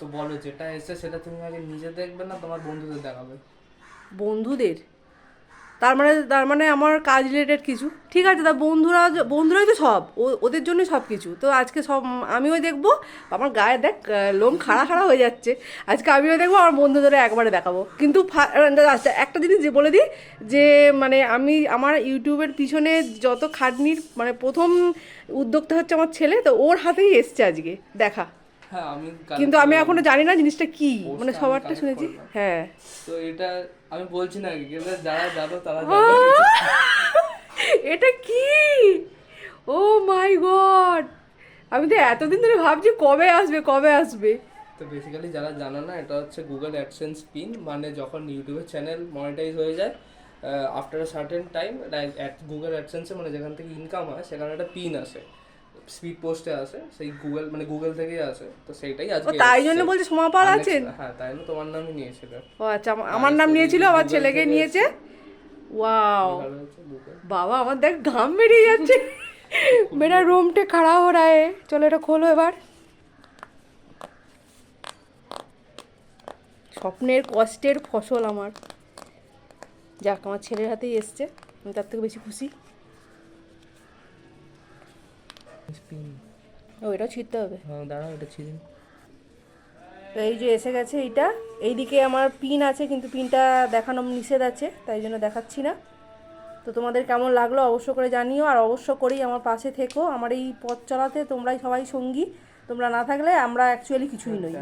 তো বলো যেটা এসে সেটা তুমি আগে নিজে দেখবে না তোমার বন্ধুদের দেখাবে। বন্ধুদের? তার মানে তার মানে আমার কাজ রিলেটেড কিছু? ঠিক আছে তা বন্ধুরা বন্ধুরাই তো সব। ওদের জন্যই সব কিছু। তো আজকে সব আমিও দেখব। আমার গায়ে দেখ লোম খাড়া খাড়া হয়ে যাচ্ছে। আজকে আমিও দেখব আমার বন্ধুদের একবারে দেখাবো। কিন্তু আচ্ছা, একটা জিনিস যে বলে দিই যে মানে আমি আমার ইউটিউবের পিছনে যত খাটনির মানে প্রথম উদ্যোক্তা হচ্ছে আমার ছেলে তো ওর হাতেই এসছে আজকে। দেখা। কিন্তু আমি এখনও জানি না জিনিসটা কি। মানে সবারটা শুনেছি। হ্যাঁ। তো এটা আমি বলছি না যারা জানো তারা এটা কি? Oh my God! আমি তো এতদিন ধরে ভাবছি কবে আসবে কবে আসবে। তো বেসিক্যালি যারা জানো না এটা হচ্ছে গুগল অ্যাডসেন্স পিন মানে যখন ইউটিউবের চ্যানেল মনিটাইজ হয়ে যায় after a certain time Google অ্যাডসেন্সে মানে যেখান থেকে ইনকাম হয় সেখানে একটা পিন আসে। স্পিড পোস্টে আসে সেই গুগল মানে গুগল থেকেই আসে তো সেইটাই আজকে তাই জন্য বলছে সোমাপাল আছেন? হ্যাঁ তাই না তোমার নামই নিয়েছিল। ও আচ্ছা আমা- আমার নাম নিয়েছিল আমার ছেলেকে নিয়েছে? ওয়াও। বাবা আমার দেখ ঘাম বেরিয়ে যাচ্ছে। মেরা রুমটে খাড়া হো রা है চলো এটা খোলো এবার। স্বপ্নের কষ্টের ফসল আমার। যাক আমার ছেলের হাতেই এসছে আমি তার থেকে বেশি খুশি। Pin। ও এটাও ছিঁড়তে হবে। হ্যাঁ দাঁড়াও এটা ছিলেন তো এই যে এসে গেছে এইটা। এইদিকে আমার পিন আছে কিন্তু পিনটা দেখানো নিষেধ আছে তাই জন্য দেখাচ্ছি না। তো তোমাদের কেমন লাগল অবশ্য করে জানিও আর অবশ্য করেই আমার পাশে থেকো। আমার এই পথ চলাতে তোমরাই সবাই সঙ্গী। তোমরা না থাকলে আমরা অ্যাকচুয়ালি কিছুই নই।